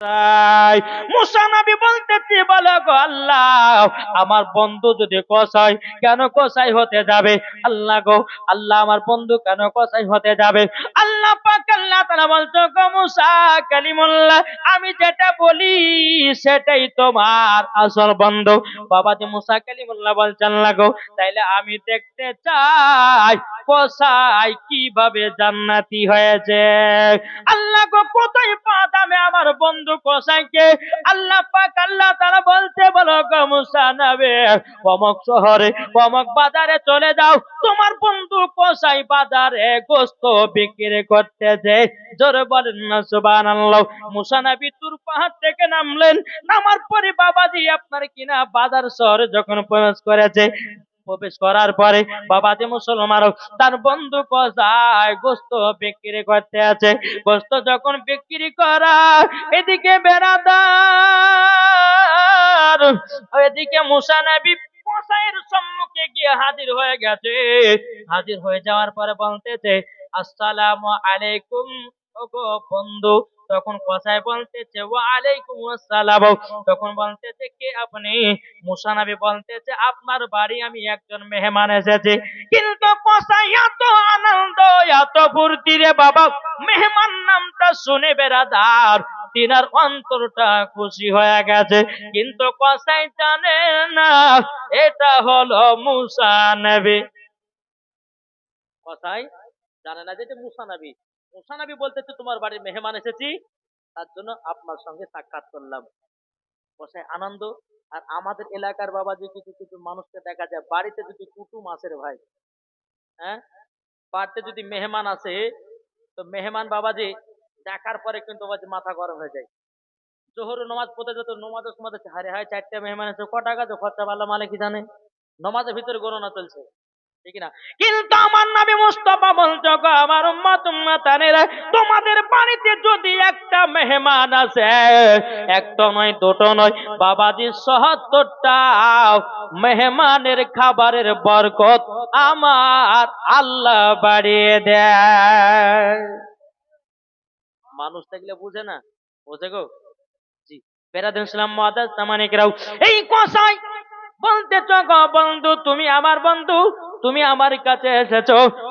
তাই মুসা নবী বলতেছি বলো গো আল্লাহ? আমার বন্ধু যদি কসাই, কেন কসাই হতে যাবে? আল্লাহ গো, আল্লাহ আমার বন্ধু কেন কসাই হতে যাবে? আল্লাহ পাক আল্লাহ তাআলা বলছো গো মুসা কালিমুল্লাহ, আমি যেটা বলি সেটাই তোমার আসল বন্ধু। বাবাজি মুসা কালিমুল্লাহ বলছেন লাগো তাইলে আমি দেখতে চাই কীভাবে জান্নাতি হয়েছে? আল্লাহ গো আমার বন্ধু আল্লাহ পাক, আল্লাহ তারা বলতে বলো অমক শহরে, অমক বাজারে চলে যাও। তোমার বন্ধু কসাই বাজারে গোস্ত বিক্রি করতেছে। জোরে বলেন না, সুবহানাল্লাহ। মুসা নবী তুর পাহাড় থেকে নামলেন, নামার পরে বাবাজি আপনার কিনা বাজার শহরে যখন প্রবেশ করেছে প্রবেশ করার পরে বাবাজি মুসলমান তার বন্ধু কসাই গোস্ত বিক্রি করতে আছে। গোস্ত যখন বিক্রি করা, এদিকে বেড়াদার এদিকে মুসা নবী কসাইয়ের সম্মুখে গিয়ে হাজির হয়ে গেছে। হাজির হয়ে যাওয়ার পরে বলতেছে, আসসালামু আলাইকুম, ওগো বন্ধু তখন কসাই বলতেছে ওয়া আলাইকুম আসসালাম। তখন বলতেছে, কে আপনি? মুসা নবী বলতেছে, আপনার বাড়ি আমি একজন মেহমান এসেছি। কিন্তু কসাই এত আনন্দ, এত ফুর্তি রে বাবা? মেহমান নামটা শুনে বেড়াদার তিনার অন্তরটা খুশি হয়ে গেছে। কিন্তু কসাই জানে না, এটা হলো মুসা নবী। কসাই জানে না যে এটা মুসা নবী। মুসা নবী বলতেছে, তোমার বাড়ির মেহমান এসেছি। তার জন্য আপনার সঙ্গে সাক্ষাৎ করলাম। কসাই আনন্দ। আর আমাদের এলাকার বাবা যে কিছু কিছু মানুষকে দেখা যায়, বাড়িতে যদি কুটুম আসে রে ভাই হ্যাঁ? বাড়িতে যদি মেহমান আসে, তো মেহমান বাবা যে দেখার পরে কিন্তু মাথা গরম হয়ে যায়। জোহর নমাজ পড়তে যেত, নমাজের সময় হারে হায় চারটা মেহমান আছে ক টাকা খরচা ভালো মালে কি জানে? নমাজের ভিতরে গণনা চলছে। কিন্তু আমার নবী মুস্তফা বলছো, গো, আমার তোমাদের বাড়িতে যদি একটা মেহমান আছে নয়, দুটো নয়, বাবাজি সহত্তরটা মেহমানের খাবারের বরকত আমার আল্লাহ বাড়িয়ে দেয় মানুষ থাকলে বুঝে না? বোঝে গো? জি বেরাদিন ইসলাম মাদাস সামানিকরাও এই কসাই বলতে গো, বন্ধু, তুমি আমার বন্ধু? তুমি আমার কাছে এসেছ।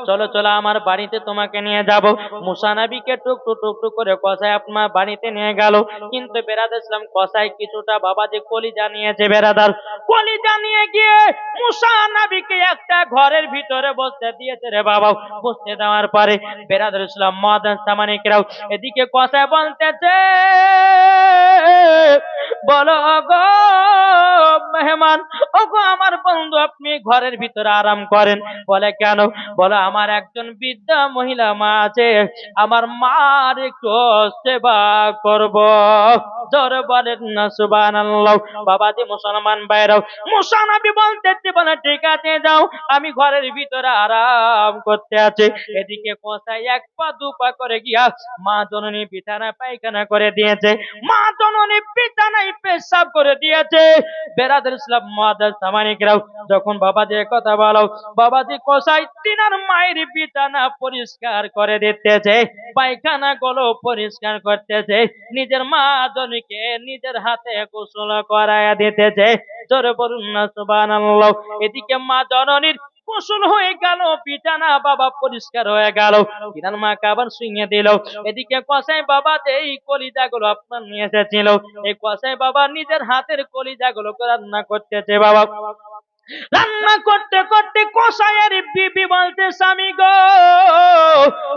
চলো চলো, আমার বাড়িতে তোমাকে নিয়ে যাব। মুসানাবিকে টুকটু টুকটু করে কসাই আপনার বাড়িতে নিয়ে গেল। কিন্তু বেরাদ ইসলাম কসাই কিছুটা বাবা যে কলি জানিয়েছে বেরাদার কলি জানিয়ে গিয়ে মুসানাবিকে একটা ঘরের ভিতরে বসতে দিয়েছে রে বাবা। বসতে দেওয়ার পরে বেরাদার ইসলাম মাদান সামানিকরাও এদিকে কসাই বলতেছে, বলো গো মেহমান, ওগো আমার বন্ধু, আপনি ঘরের ভিতরে আরাম করেন বলে কেন? বলে আমার একজন বৃদ্ধা মহিলা মা আছে। আমার মার একটু সেবা করব। জোরে বলেন না, সুবহানাল্লাহ। মুসলমান বাইরাও মুসানবী বলতেছে বলে ঠিক আছে যাও, আমি ঘরের ভিতরে আরাম করতে আছে। এদিকে কষাই এক পা, দু পা করে গিয়া মা জননী বিছানা পায়খানা করে দিয়েছে। মা জননী বিছানায় পেশাব করে দিয়েছে। বেরাদের ইসলাম মাদার সামানিকরাও, যখন বাবাজি এ কথা বলো, বাবাজি কসাই তিনার মায়ের বিছানা পরিষ্কার করে দিতেছে পায়খানা গুলো পরিষ্কার করতেছে। নিজের মা জনকে নিজের হাতে গোসল করায়া দিতেছে। জোরে বলুন না, সুবহানাল্লাহ। এদিকে মা জননীর গোসল হয়ে গেল, বিছানা বাবা পরিষ্কার হয়ে গেল। কিনার মা কাবার শুইয়ে দিল। এদিকে কসাই বাবা এই কলিজা গুলো আপনার নিয়ে এসেছিল, এই কসাই বাবা নিজের হাতের কলিজা গুলো রান্না করতেছে বাবা। রান্না করতে করতে কষায়ের বিবি বলতে স্বামী গো,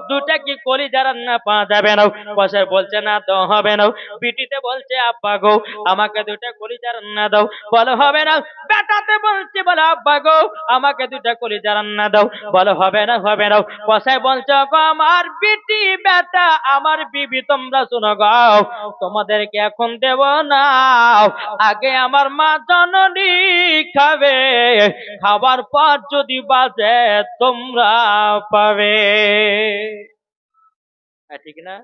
দুটা কি কলিজা রান্না পাওয়া যাবে না? কষাই বলছে, না, তো হবে না। বিটিতে বলছে, আব্বা গো, আমাকে দুটা কলিজা রান্না দাও। বলো, হবে না। বেটাতে বলছে, বলে, আব্বা গো, আমাকে দুটা কলিজা রান্না দাও। বলো, হবে না হবে না। কষাই বলছে গো আমার বিটি বেটা, আমার বিবি, তোমরা শোনো গো, তোমাদেরকে এখন দেব না। আগে আমার মা জননী খাবে খাবার পর যদি বাজে, তোমরা পাবে। ঠিক না?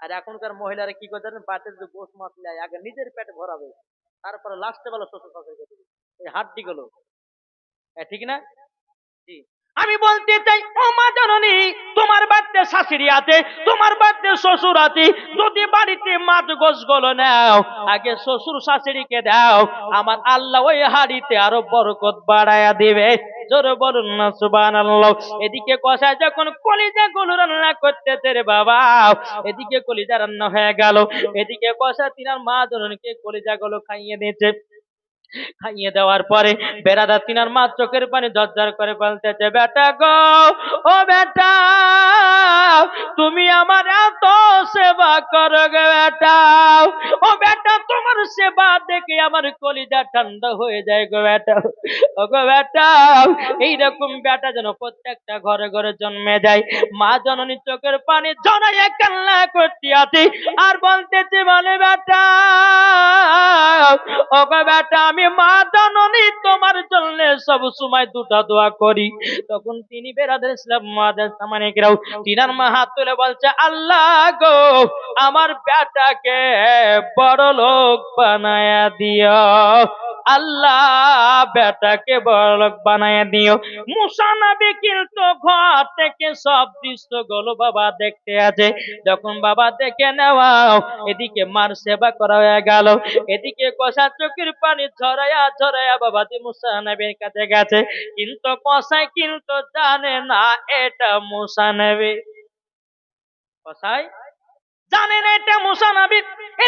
আর এখনকার মহিলারা কি করে জানেন? বাটের যে গোস মাছ নেয়, আগে নিজের পেট ভরাবে, তারপরে লাস্টে বেলা শ্বশুর শাশুড়ি করে এই হাড্ডি গুলো। ঠিক না? জি। আমি বলতে চাই, ও মা জননী, তোমার বাড়িতে শাশুড়ি আছে, তোমার বাড়িতে শ্বশুর আছে, যদি বাড়িতে মাছ গোসগুলো নাও, আগে শ্বশুর শাশুড়িকে দাও, আমার আল্লাহ ওই হাড়িতে আরও বরকত বাড়ায়া দিবে। জোরে বলুন না সুবান এদিকে কষায় যখন কলিজা গুলো রান্না করতেছে রে বাবা, এদিকে কলিজা রান্না হয়ে গেল। এদিকে কষা তিনার মা জননীকে কলিজা গুলো খাইয়ে দিয়েছে। খাইয়ে দেওয়ার পরে বেড়াদা তিনার মা চোখের পানি ঝরঝর করে বলতেছে, বেটা গো, ও বেটা, তুমি আমার এত সেবা করো গে বেটা। ও বেটা, তোমার সেবা দেখে আমার কলিজা ঠান্ডা হয়ে যায় গো বেটা। ও গো বেটা, এইরকম বেটা যেন প্রত্যেকটা ঘরে ঘরে জন্মে যায়। মা জননী চোখের পানি জনাইয়া কান্না করতে আছে আর বলতেছে মানে বেটা, ও গো বেটা, আমি মা জননী তোমার জন্য সব সময় দুটা দোয়া করি। তখন তিনি বেরাদের ইসলাম মাদের সামানিকরাও তিনার মা হাত তুলে বলছে, আল্লাহ গো, আমার বেটাকে বড় লোক বানায় দিও আল্লাহ বেটাকে বড় লোক বানায়া দিও। মুসা কিন্তু ঘর থেকে সব দৃশ্যগুলো বাবা দেখতে আছে যখন বাবা দেখে নেওয়া এদিকে মার সেবা করা হয়ে গেল। এদিকে কষা চোখের পানি ঝরাইয়া ঝরাইয়া বাবা দি মুসা নবীর কাছে গেছে। কিন্তু কষাই কিন্তু জানে না, এটা মুসা নবী। কষাই জানে না এটা মুসা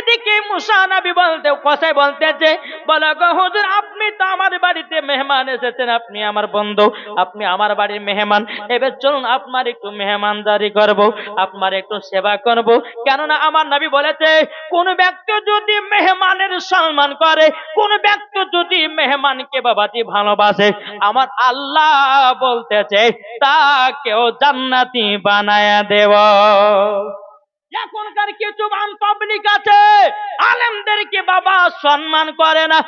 এদিকে মুসা নবী বলতে কষাই বলতেছে, বলো গো হুজুর, আপনি তো আমার বাড়িতে মেহমান এসেছেন, আপনি আমার বন্ধু, আপনি আমার বাড়ির মেহমান। এবার চলুন, আপনার একটু মেহমানদারি করব, আপনার একটু সেবা করব। কেননা আমার নবী বলেছে, কোন ব্যক্তি যদি মেহমানের সম্মান করে, কোন ব্যক্তি যদি মেহমানকে বাবাজি ভালোবাসে, আমার আল্লাহ বলতেছে, তাকেও জান্নাতি বানায়া দেব। এখনকার কিছু আম পাবলিক আছে। আলেমদেরকে বাবা সম্মান করে না।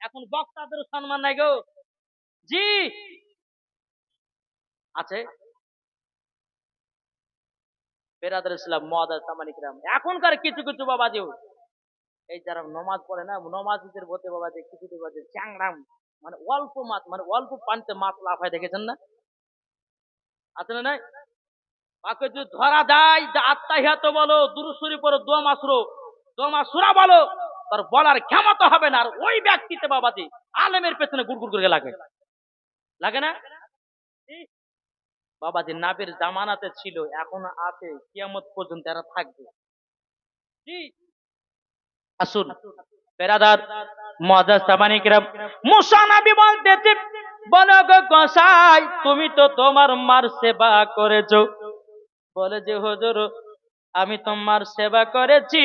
এখন বক্তাদের সম্মান নাই গো। জি। আছে। এখনকার কিছু কিছু বাবাজিও এই যারা নমাজ পড়ে না, নমাজদের বলতে বাবা যে কিছু কিছু বাজে চ্যাংরাম মানে অল্প মাছ মানে অল্প পানিতে মাছ লাফায়, দেখেছেন না? আছে না নাই? তাকে যদি ধরা যায়, যে আত্মাহিয়াত বলো, দুরুসুরি পড়ো, দোয়া মাসরো, দোয়া মাসুরা বলো, তার বলার ক্ষমতা হবে না। আর ওই ব্যক্তিতে বাবাজি, আলেমের পেছনে গুড়গুড় করে লাগে। লাগে না? বাবাজি, নাবের জামানাতে ছিল, এখন আছে, কিয়ামত পর্যন্ত এরা থাকবে। আসুন, বেরাদার মজা সামানিকরাম মুসা নাবি বলতেছে বলো গো গোসাই, তুমি তো তোমার মার সেবা করেছ। বলে যে হুজুর আমি তোমার সেবা করেছি,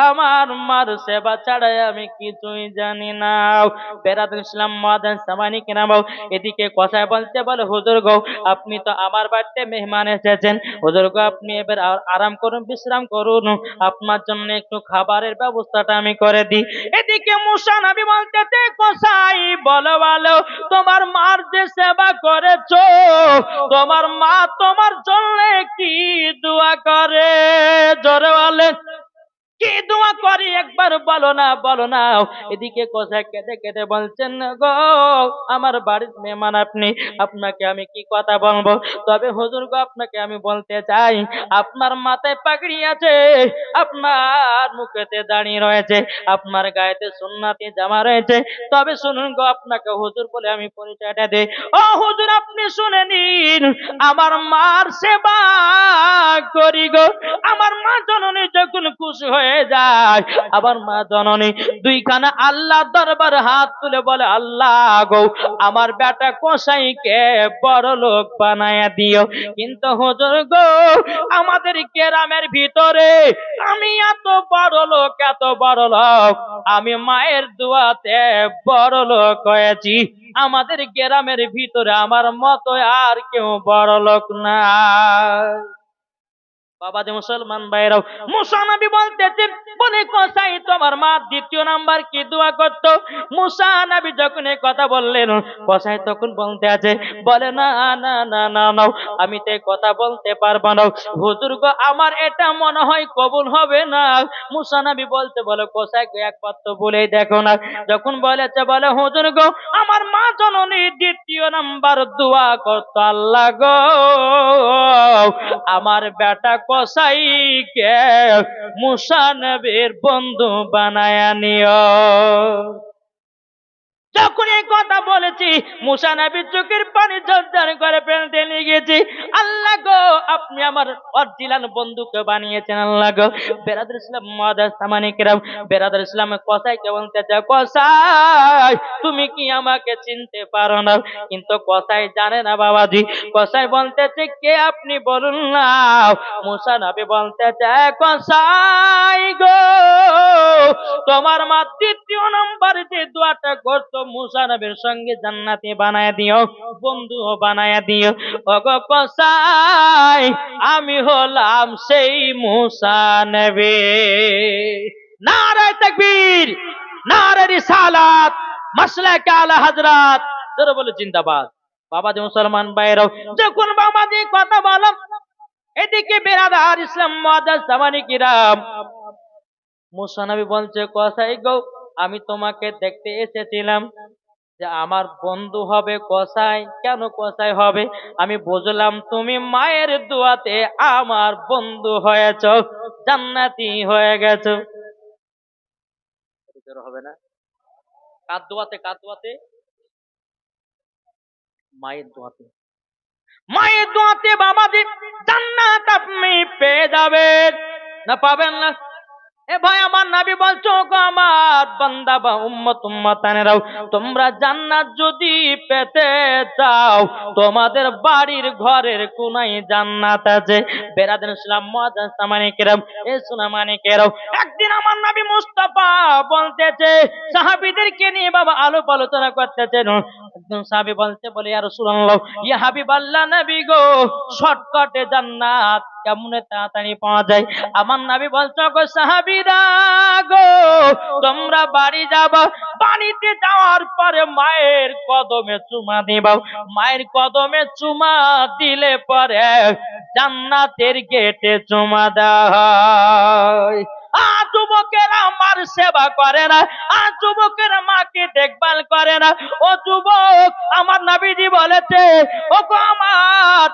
আমার মার সেবা ছাড়াই আমি কিছুই জানি না। বেরাদুল ইসলাম মাদান সামানি কেনা বাউ এদিকে কথায় বলতে বলে, হুজুর গো, আপনি তো আমার বাড়িতে মেহমান এসেছেন। হুজুর গো, আপনি এবার আর- আরাম করুন, বিশ্রাম করুন। আপনার জন্য একটু খাবারের ব্যবস্থাটা আমি করে দিই। এদিকে মুসা নবী বলতেছে কোসাই, বলো বলো, তোমার মার যে সেবা করেছ, তোমার মা তোমার জন্য কি দোয়া করে? জোরে বলে কি দোয়া করি একবার বলো না বলো না। এদিকে কোসা কেঁদে কেঁদে বলছেন, গো, আমার বাড়ির মেহমান আপনি, আপনাকে আমি কি কথা বলব? তবে হুজুর গো, আপনাকে আমি বলতে চাই, আপনার মাথায় পাগড়ি আছে, আপনার মুখেতে দাঁড়িয়ে রয়েছে, আপনার গায়েতে সুন্নাতি জামা রয়েছে। তবে শুনুন গো, আপনাকে হুজুর বলে আমি পরিচয়টা দেই। ও হুজুর, আপনি শুনে নিন, আমার মার সেবা করি গো। আমার মা জননী যখন খুশি হয়ে যায় আমার মা জননী। দুইখানা আল্লাহ দরবার হাত তুলে বলে, আল্লাহ গো, আমার বেটা কসাইকে বড় লোক বানায়া দিও। কিন্তু হুজুর গো, আমাদের গ্রামের ভিতরে আমি এত বড় লোক, এত বড় লোক। আমি মায়ের দুয়াতে বড় লোক হয়েছি। আমাদের গ্রামের ভিতরে আমার মতো আর কেউ বড় লোক না বাবা যে মুসলমান ভাইরাও, মুসা নবী বলতেছেন বলে কসাই তোমার মা দ্বিতীয় নাম্বার কি দোয়া করতো? মুসা নবী যখন এই কথা বললেন, কসাই তখন বলতে আছে, বলে না না না না না আমি তো কথা বলতে পারব না। হুজুর গো, আমার এটা মনে হয় কবুল হবে না। মুসা নবী বলতে বলে, কসাই গো একবার তো বলেই দেখো না। যখন বলেছে, বলে, হুজুর গো, আমার মা জননী দ্বিতীয় নাম্বার দোয়া করতো, আল্লাহ গো, আমার বেটা কসাইকে মুসানবীর বন্ধু বানায়া নিও। যখন এই কথা বলেছি মুসানবীর চোখের পানি জর্জার করে ফেলতে লেগেছি। আল্লাহ গো, আপনি আমার অরিজিনাল বন্ধুকে বানিয়েছেন, আল্লাহ গো। ইসলাম ইসলাম কসাই কসাই, তুমি কি আমাকে চিনতে পারো না? কিন্তু কসাই জানে না, বাবাজি। কসাই বলতেছে, কে আপনি বলুন না? মুসা নবী বলতে চায়, কসাই গো, তোমার মা দ্বিতীয় নম্বর যে দোয়াটা করতো মুসা নবীর সঙ্গে জান্নাতে বানায় দিও বন্ধু বানায় দিও। কসাই আমি হলাম সেই মুসা নারায় তাকবীর রিসালাত হযরত, জোরে বলে জিন্দাবাদ। বাবাজি মুসলমান ভাইরাও যখন বাবাজি কথা বলো, এদিকে বেরাদার ইসলাম মাদার জামানি কিরাম। মুসানবী বলছে কসাই গো, আমি তোমাকে দেখতে এসেছিলাম। যে আমার বন্ধু হবে কসাই। কেন কসাই হবে? আমি বুঝলাম তুমি মায়ের দোয়াতে আমার বন্ধু হয়েছ জান্নাতি হয়ে গেছ। হবে না? কার দোয়াতে কার দোয়াতে? মায়ের দোয়াতে। মায়ের দোয়াতে বাবাজি জান্নাত আপনি পেয়ে যাবেন। না পাবেন না? ভাই আমার নাবি বলছো গো আমার বান্দা বা উম্মত উম্মতানেরাও, তোমরা জান্নাত যদি পেতে চাও, তোমাদের বাড়ির ঘরের কোনায় জান্নাত আছে। বেরাদের ইসলাম মজান সামানিকেরাম এ সুনামানিকেরাও একদিন আমার নবী মুস্তাফা বলতেছে, সাহাবীদেরকে নিয়ে বাবা আলোপ আলোচনা করতেছেন একজন সাহাবী বলছে বলে, ইয়া রাসূলুল্লাহ, ইয়া হাবিবাল্লাহ নবী গো, শর্টকাটে জান্নাত কেমনে তাড়াতাড়ি পাওয়া যায়। আমার নাবি বলছো গো সাহাবিরা গো, তোমরা বাড়ি যাবা। বাড়িতে যাওয়ার পরে মায়ের কদমে চুমা দিবাও মায়ের কদমে চুমা দিলে পরে জান্নাতের গেটে চুমা আর যুবকেরা আমার সেবা করে না, আর যুবকেরা মাকে দেখভাল করে না। ও যুবক, আমার নাবিজি বলেছে ও গো আমার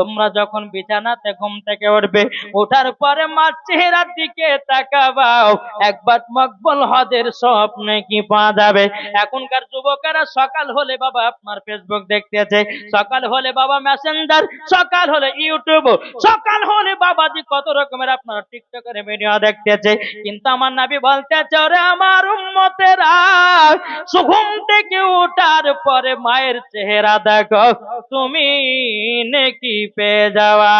তোমরা যখন বিছানাতে ঘুম থেকে উঠবে ওঠার পরে মার চেহারার দিকে তাকাবাও। একবার মকবল হদের স্বপ্নে কি পাওয়া যাবে? এখনকার যুবকেরা সকাল হলে বাবা আপনার ফেসবুক দেখতেছে, সকাল হলে বাবা মেসেঞ্জার সকাল হলে ইউটিউব সকাল হলে বাবা বাবাজি কত রকমের আপনারা টিকটকের ভিডিও দেখতেছে। কিন্তু আমার নাবি বলতেছে, ওরে আমার উম্মতেরা, সুঘুম থেকে ওঠার পরে মায়ের চেহারা দেখো তুমি নেকি পেয়ে যাওয়া?